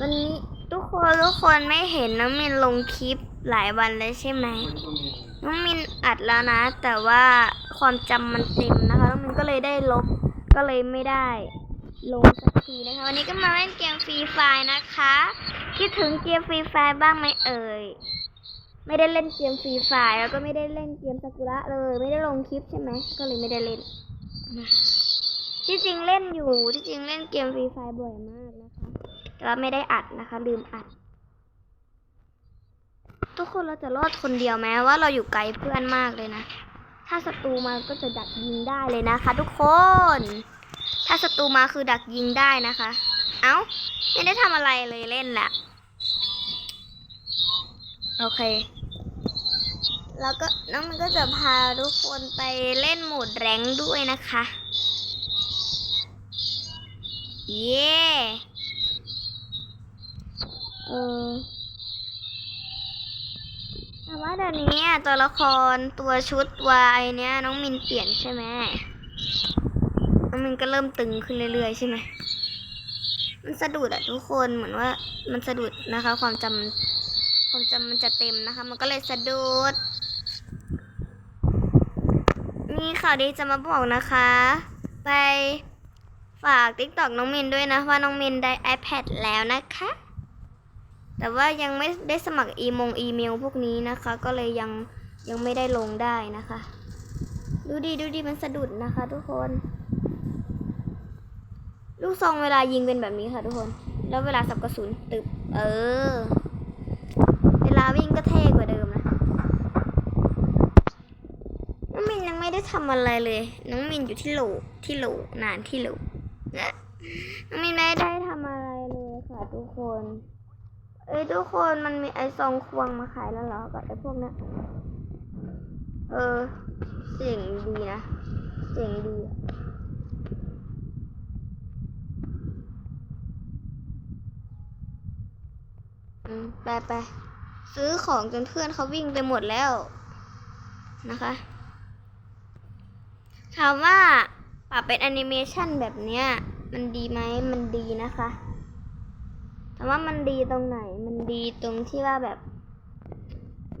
วันนี้ทุกคนทุกคนไม่เห็นน้องมินลงคลิปหลายวันเลยใช่ไหมน้องมินอัดแล้วนะ แต่ว่าความจำมันเต็มนะคะน้องมินก็เลยได้ลบก็เลยไม่ได้ลงสักทีนะคะ วันนี้ก็มาเล่นเกมฟรีไฟนะคะ คิดถึงเกมฟรีไฟบ้างไหมเอ่ยไม่ได้เล่นเกมฟรีไฟแล้วก็ไม่ได้เล่นเกมซากุระเลย ไม่ได้ลงคลิปใช่ไหมก็เลยไม่ได้เล่นที่จริงเล่นอยู่ที่จริงเล่นเกมฟรีไฟบ่อยมากนะคะ แต่ว่าไม่ได้อัดนะคะลืมอัด ทุกคนเราจะรอดคนเดียวไหมว่าเราอยู่ไกลเพื่อนมากเลยนะ ถ้าศัตรูมาก็จะดักยิงได้เลยนะคะ ทุกคน ถ้าศัตรูมาคือดักยิงได้นะคะ เอ้าไม่ได้ทำอะไรเลยเล่นแหละโอเค แล้วก็น้องมันก็จะพาทุกคนไปเล่นโหมดแรงด้วยนะคะ เย้เออแต่ว่าเดี๋ยวนี้ตัวละครตัวชุดตัวไอเนี้ยน้องมินเปลี่ยนใช่ไหมน้องมินก็เริ่มตึงขึ้นเรื่อยๆใช่ไหมมันสะดุดอะทุกคนเหมือนว่ามันสะดุดนะคะ ความจำความจำมันจะเต็มนะคะ มันก็เลยสะดุดมีข่าวดีจะมาบอกนะคะ ไปฝากติ๊กตอกน้องมินด้วยนะว่าน้องมินได้ iPad แล้วนะคะ แต่ว่ายังไม่ได้สมัครอีมงอีเมลพวกนี้นะคะ ก็เลยยังยังไม่ได้ลงได้นะคะ ดูดีดูดีมันสะดุดนะคะ ทุกคน ลูกซองเวลายิงเป็นแบบนี้ค่ะ ทุกคน แล้วเวลาสับกระสุนตึบ เออ เวลาวิ่งก็เท่กว่าเดิมนะน้องมินยังไม่ได้ทำอะไรเลย น้องมินอยู่ที่โหลที่โหลนานที่โหลน้องมินไม่ได้ทำอะไรเลยค่ะ ทุกคน เอ้ยทุกคนมันมีไอซองควงมาขายแล้วเหรอกับไอพวกนี้เออเจ๋งดีนะเจ๋งดีอืมไปไปซื้อของจนเพื่อนเขาวิ่งไปหมดแล้วนะคะ ถามว่าปรับเป็นแอนิเมชันแบบเนี้ย มันดีไหมมันดีนะคะามว่ามันดีตรงไหน มันดีตรงที่ว่าแบบ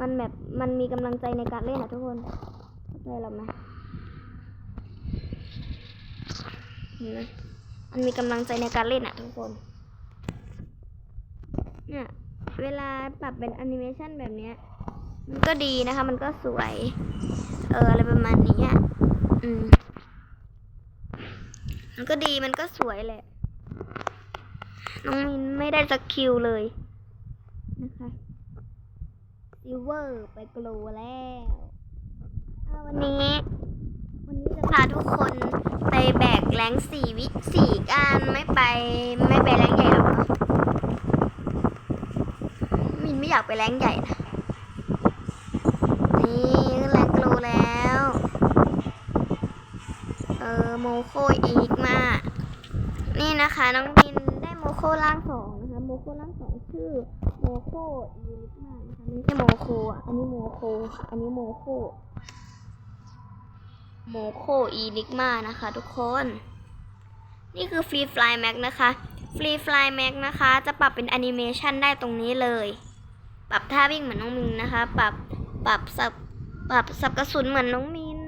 มันแบบมันมีกำลังใจในการเล่นอะทุกคนเข้หรอไหมเห็นไหมมันมีกำลังใจในการเล่นอะทุกคน เนี่ย เวลาปรับเป็นแอนิเมชันแบบเนี้ย มันก็ดีนะคะ มันก็สวย เอออะไรประมาณนี้อะ อืม มันก็ดี มันก็สวยแหละ น้องมินไม่ได้สักคิวเลยนะคะซิลเวอร์ไปโกลแล้วอ่าวันนี้ วันนี้จะพาทุกคนไปแบกแรงสี่วิสี่กันไม่ไปไม่ไปแรงใหญ่หรอกเนอะมินไม่อยากไปแรงใหญ่นะนี่แรงโกลแล้ว เออโมโคอีกมา นี่นะคะน้องมินได้ โมโคล่างสองนะคะโมโคล่างสองชื่อโมโคอีลิกมานะคะไม่ใช่โมโคอะอันนี้โมโคค่ะอันนี้โมโคโมโคอีลิกมานะคะ ทุกคน นี่คือฟรีฟลายแม็กนะคะฟรีฟลายแม็กนะคะ จะปรับเป็นแอนิเมชันได้ตรงนี้เลย ปรับท่าวิ่งเหมือนน้องมินนะคะ ปรับปรับสับปรับสับกระสุนเหมือนน้องมิน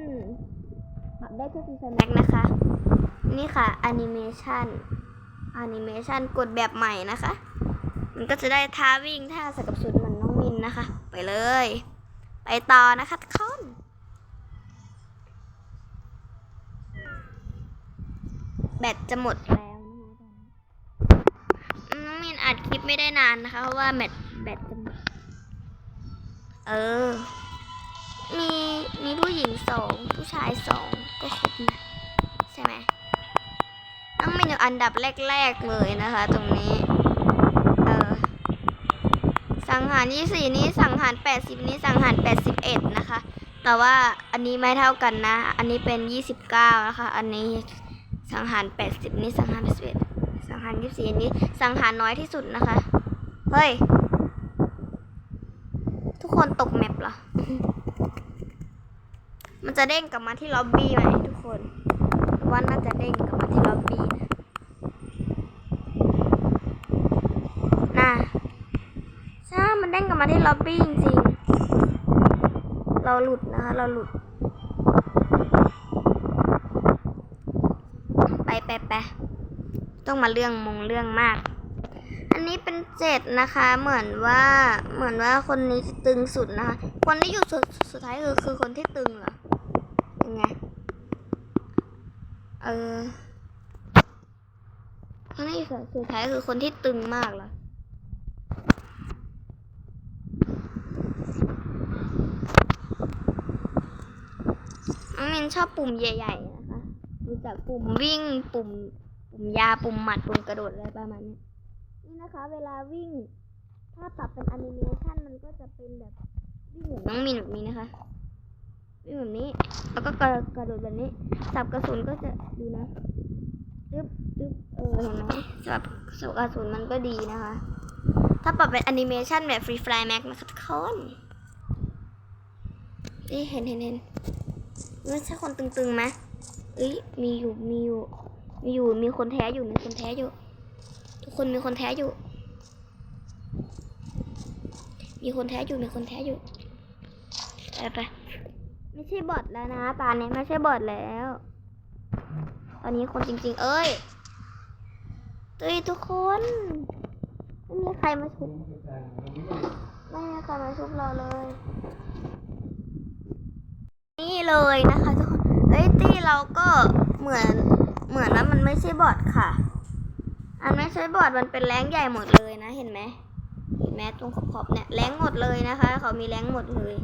ปรับได้ที่ฟรีฟลายแม็กนะคะ นี่ค่ะแอนิเมชัน แอนิเมชันกดแบบใหม่นะคะ มันก็จะได้ท่าวิ่งท่าสกับสุนเหมือนน้องมินนะคะ ไปเลย ไปต่อนะคะทุกคนแบตจะหมดแล้วนะคะตอนนี้น้องมินอัดคลิปไม่ได้นานนะคะ เพราะว่าแบตแบตจะหมด เออ มีมีผู้หญิงสองผู้ชายสองก็ครบนะใช่ไหม น้องมินอยู่อันดับแรกๆเลยนะคะ ตรงนี้ เออสังหารยี่สี่นี้สังหารแปดสิบนี้สังหารแปดสิบเอ็ดนะคะ แต่ว่าอันนี้ไม่เท่ากันนะ อันนี้เป็นยี่สิบเก้านะคะ อันนี้สังหารแปดสิบนี้สังหารแปดสิบเอ็ดสังหารยี่สี่นี้สังหารน้อยที่สุดนะคะ เฮ้ย ทุกคนตกแมปเหรอ มันจะเด้งกลับมาที่ล็อบบี้ไหมทุกคน ว่าน่าจะเด้งกลับมาที่ล็อบบี้นะใช่มันเด้งกลับมาที่ล็อบบี้จริงๆ เราหลุดนะคะ เราหลุด ไปไปไปต้องมาเรื่องมงเรื่องมาก อันนี้เป็นเจ็ดนะคะ เหมือนว่าเหมือนว่าคนนี้จะตึงสุดนะคะ คนที่อยู่สุดสุดท้ายคือคือคนที่ตึงเหรอยังไง เออคนที่อยู่สุดท้ายคือคนที่ตึงมากเหรอน้องมินชอบปุ่มใหญ่ๆนะคะรู้จักปุ่มวิ่งปุ่มปุ่มยาปุ่มหมัดปุ่มกระโดดอะไรประมาณนี้นี่นะคะ เวลาวิ่ง ถ้าปรับเป็นแอนิเมชันมันก็จะเป็นแบบวิ่งน้องมินแบบนี้นะคะ วิ่งแบบนี้ แล้วก็กระกระโดดแบบนี้ สับกระสุนก็จะดูนะตึ๊บตึ๊บเออเห็นไหมสับสับกระสุนมันก็ดีนะคะ ถ้าปรับเป็นแอนิเมชันแบบฟรี Fly Max นะคะทุกคนนี่เห็นเห็นเห็นไม่ใช่คนตึงๆไหมเอ้ยมีอยู่มีอยู่มีอยู่มีคนแท้อยู่มีคนแท้อยู่ ทุกคนมีคนแท้อยู่ มีคนแท้อยู่มีคนแท้อยู่ไปไป ไม่ใช่บอทแล้วนะ ตอนนี้ไม่ใช่บอทแล้ว ตอนนี้คนจริง ๆ เอ้ยเอ้ยทุกคนไม่มีใครมาชุบไม่มีใครมาชุบเราเลย นี่เลยนะคะทุกคนเอ้ยตี้เราก็เหมือนเหมือนว่ามันไม่ใช่บอทค่ะ อันไม่ใช่บอทมันเป็นแรงใหญ่หมดเลยนะเห็นไหมเห็นไหมตรงขอบๆเนี่ยแรงหมดเลยนะคะ เขามีแรงหมดเลย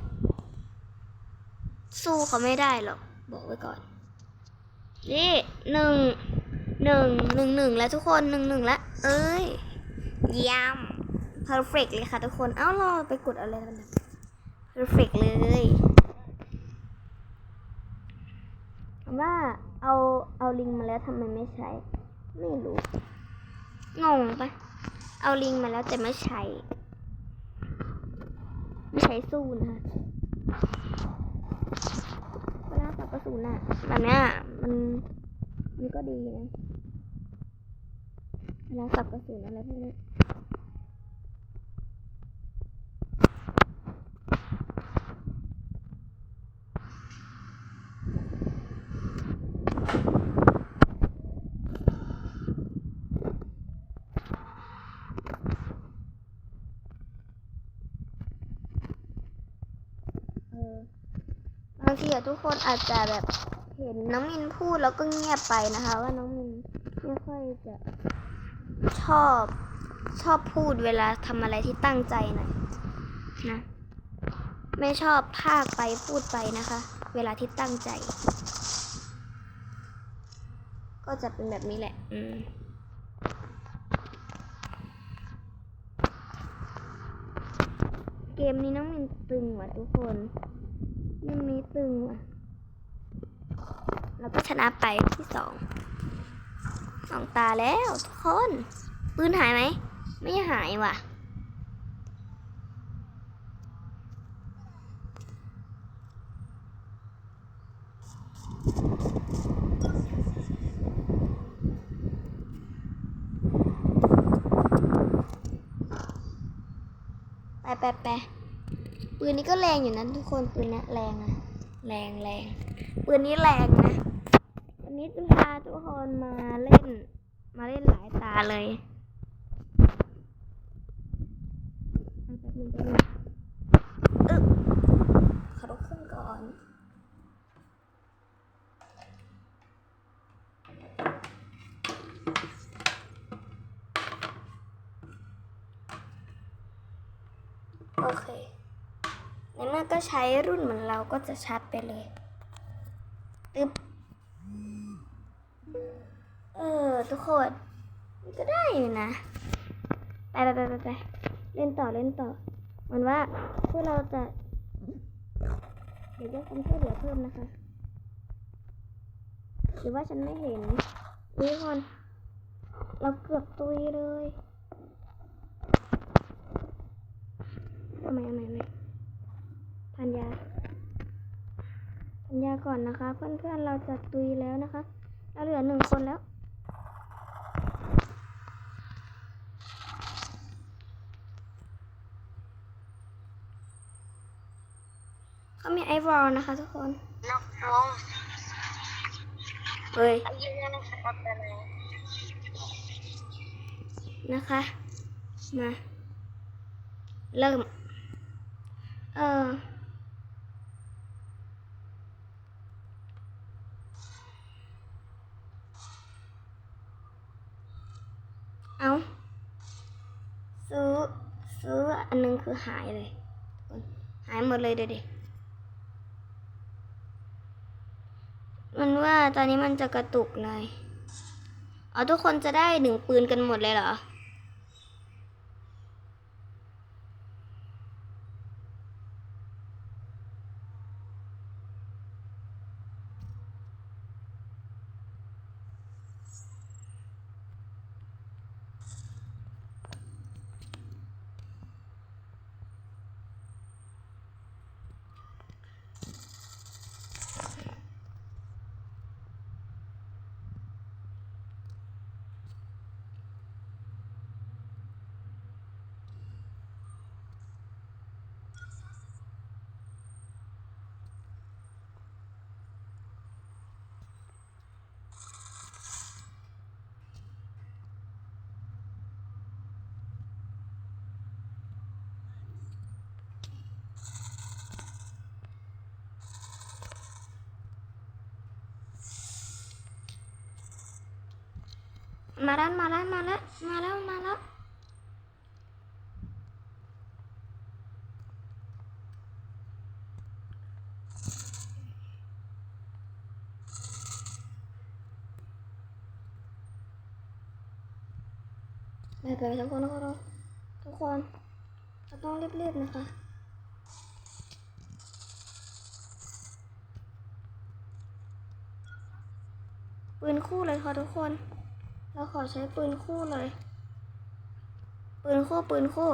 สู้เขาไม่ได้หรอก บอกไว้ก่อน นี่หนึ่งหนึ่งหนึ่งหนึ่งแล้วทุกคนหนึ่งหนึ่งแล้ว เอ้ยเยี่ยม perfect เลยค่ะทุกคน เอ้าเราไปกดอะไรมันนะ perfect เลยว่าเอาเอาลิงมาแล้วทำไมไม่ใช้ ไม่รู้ งงปะเอาลิงมาแล้วแต่ไม่ใช้ ไม่ใช้สู้นะ กระสุนอะแบบเนี้ยมันมันก็ดีนะเวลาสับกระสุนอะไรพวกนี้เอ อบางทีอะทุกคนอาจจะแบบเห็นน้องมินพูดแล้วก็เงียบไปนะคะ ว่าน้องมินไม่ค่อยจะชอบชอบพูดเวลาทำอะไรที่ตั้งใจหน่อยนะ ไม่ชอบพากไปพูดไปนะคะ เวลาที่ตั้งใจ ก็จะเป็นแบบนี้แหละ อืมเกมนี้น้องมินตึงว่ะทุกคน มินมีตึงว่ะแล้วก็ชนะไปที่สองสองตาแล้วทุกคนปืนหายไหม ไม่หายว่ะไปไปไป ปืนนี้ก็แรงอยู่นะทุกคนปืนเนี้ยแรงนะแรงแรงปืนนี้แรงนะวันนี้จะพาทุกคนมาเล่น มาเล่นหลายตาเลยเอาแป๊บนึงแป๊บนึงอึ๊บขอลุกขึ้นก่อน โอเคในเมื่อ ก็ใช้รุ่นเหมือนเราก็จะชัดไปเลยตึ๊บเออ ทุกคนก็ได้อยู่นะ ไปไปไปไปไปเล่นต่อเล่นต่อเหมือนว่าพวกเราจะเดี๋ยวจะคำช่วยเหลือเพิ่มนะคะหรือว่าฉันไม่เห็นนี่คน เราเกือบตุยเลยเอาไมเอาไมเอาไม พันยาพันยาก่อนนะคะ เพื่อนๆเราจะตุยแล้วนะคะ เราเหลือหนึ่งคนแล้วอเขามีไอวอลนะคะทุกคนนกน้องเฮ้ยอายุยังไม่ขับไปไหนนะคะ มา เริ่ม เออ เอาซื้อซื้ออันนึงคือหายเลย หายหมดเลยเดี๋ยวดิมันว่าตอนนี้มันจะกระตุกเลย อ๋อทุกคนจะได้หนึ่งปืนกันหมดเลยเหรอ มาแล้วมาแล้วมาแล้วมาแล้วมาแล้วไปไปทุกคนทุกคนทุกคนเราต้องรีบๆนะคะปืนคู่เลยค่ะทุกคน เราขอใช้ปืนคู่เลยปืนคู่ปืนคู่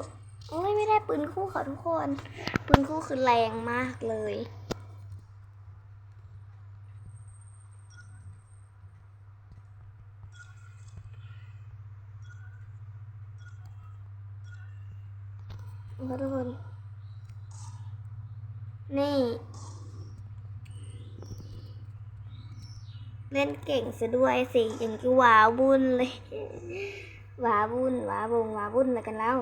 โอ้ยไม่ได้ปืนคู่ค่ะทุกคน ปืนคู่คือแรงมากเลยค่ะทุกคน นี่ เล่นเก่งซะด้วยสิอย่างที่ว้าวุ่นเลยว้าวุ่นว้าบงว้าวุ่นอะไรกันแล้ว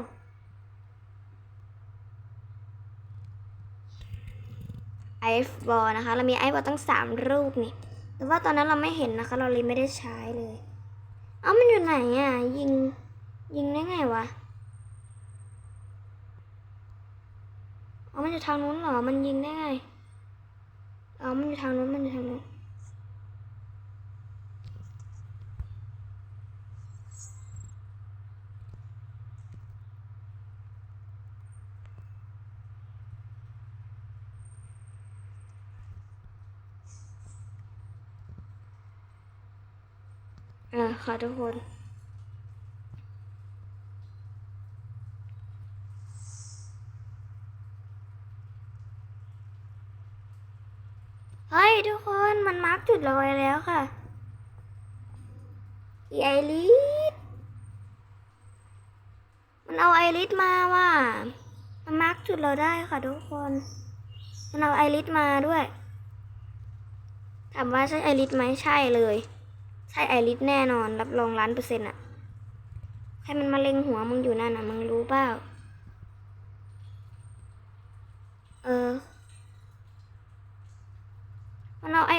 ไอฟ์บอลนะคะ เรามีไอฟ์บอลตั้งสามรูปนี่ แต่ว่าตอนนั้นเราไม่เห็นนะคะ เราเลยไม่ได้ใช้เลย เอ้ามันอยู่ไหนอะ ยิง ยิงได้ไงวะเอ๋อมันอยู่ทางนู้นเหรอ มันยิงได้ไง เอ๋อมันอยู่ทางนู้น มันอยู่ทางนู้น อ่าค่ะทุกคน เฮ้ย ทุกคนมันมาร์กจุดเราไว้แล้วค่ะอีไอริสมันเอาไอริสมาว่ะมันมาร์กจุดเราได้ค่ะทุกคน มันเอาไอริสมาด้วยถามว่าใช่ไอริสไหมใช่เลย ใช่ไอริสแน่นอนรับรองล้านเปอร์เซ็นต์อะให้มันมาเล็งหัวมึงอยู่นั่นอะมึงรู้เปล่าเออมันเอาไอ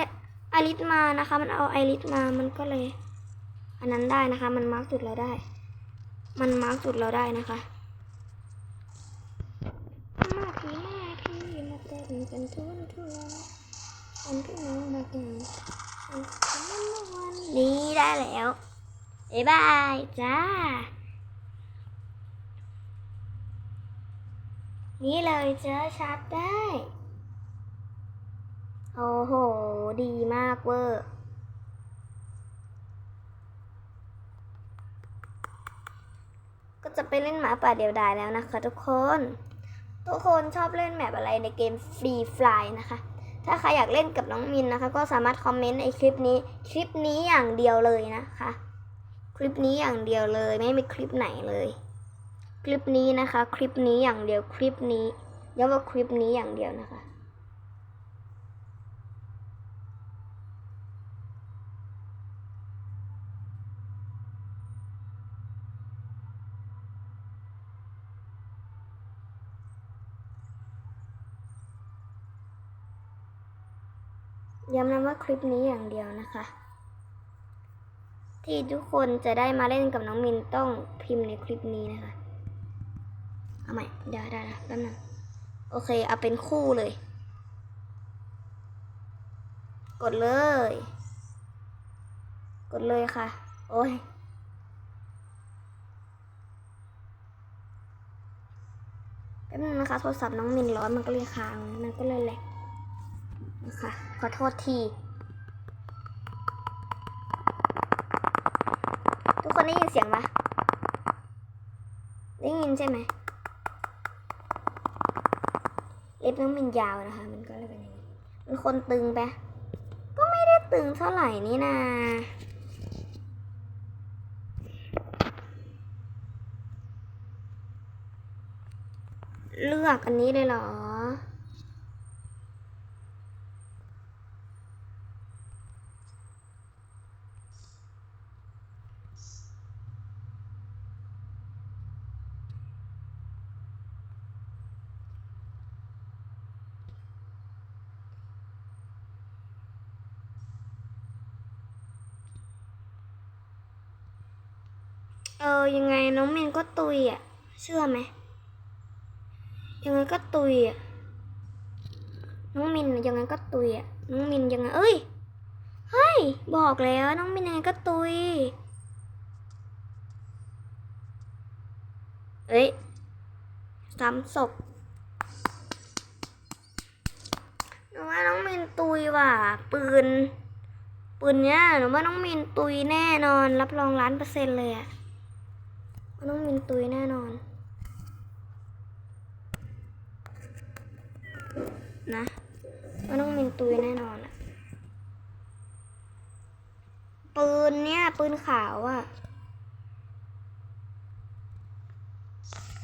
ไอริสมานะคะ มันเอาไอริสมามันก็เลย อันนั้นได้นะคะ มันมาร์กจุดเราได้ มันมาร์กจุดเราได้นะคะมาทีมาทีมาเต้นกันทุนทุนกันทุนมาเก่ง นี่ได้แล้วบ๊ายบายจ้า นี่เลยเจอชัดได้ โอ้โห ดีมากเวอร์ก็จะไปเล่นหมาป่าเดียวดายแล้วนะคะทุกคน ทุกคนชอบเล่นแมปอะไรในเกมฟรีฟลายนะคะ ถ้าใครอยากเล่นกับน้องมินนะคะ ก็สามารถคอมเมนต์ในคลิปนี้ คลิปนี้อย่างเดียวเลยนะคะ คลิปนี้อย่างเดียวเลย ไม่มีคลิปไหนเลย คลิปนี้นะคะ คลิปนี้อย่างเดียว คลิปนี้ย้ำว่าคลิปนี้อย่างเดียวนะคะ ย้ำนะว่าคลิปนี้อย่างเดียวนะคะ ที่ทุกคนจะได้มาเล่นกับน้องมินต้องพิมพ์ในคลิปนี้นะคะ เอาใหม่เดี๋ยวได้ละแป๊บนึงโอเค เอาเป็นคู่เลย กดเลย กดเลยค่ะ โอ้ยแป๊บนึงนะคะโทรศัพท์น้องมินร้อนมันก็เลยค้างมันก็เลยแหลก นะคะขอโทษที ทุกคนได้ยินเสียงปะได้ยินใช่ไหมเล็บน้องมินยาวนะคะ มันก็เลยเป็นอย่างนี้ มันคนตึงไปะก็ไม่ได้ตึงเท่าไหร่นี่นาเลือกอันนี้เลยเหรอ เออยังไงน้องเมนก็ตุยอะ เชื่อไหมยังไงก็ตุยอะน้องมินยังไงก็ตุยอะน้องมินยังไงเอ้ยเฮ้ยบอกแล้วน้องมินยังไงก็ตุยเอ้ยซ้ำศพหนูว่าน้องมินตุยว่ะปืนปืนเนี้ยหนูว่าน้องมินตุยแน่นอน รับรองล้านเปอร์เซ็นต์เลยอะ ว่าน้องมินตุยแน่นอน นะว่าน้องมินตุยแน่นอนอะปืนเนี่ย ปืนขาวอะ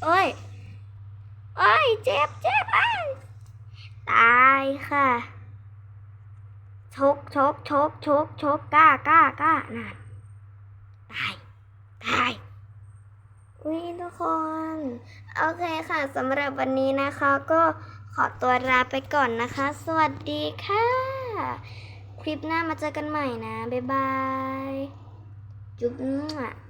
เอ้ย เอ้ย เจ็บเจ็บไอ้ตายค่ะ ชกชกชกชกชกกล้ากล้ากล้านั่นตาย ตาย อุ้ยทุกคน โอเคค่ะสำหรับวันนี้นะคะ ก็ขอตัวลาไปก่อนนะคะ สวัสดีค่ะ คลิปหน้ามาเจอกันใหม่นะ บ๊ายบาย จุ๊บอะ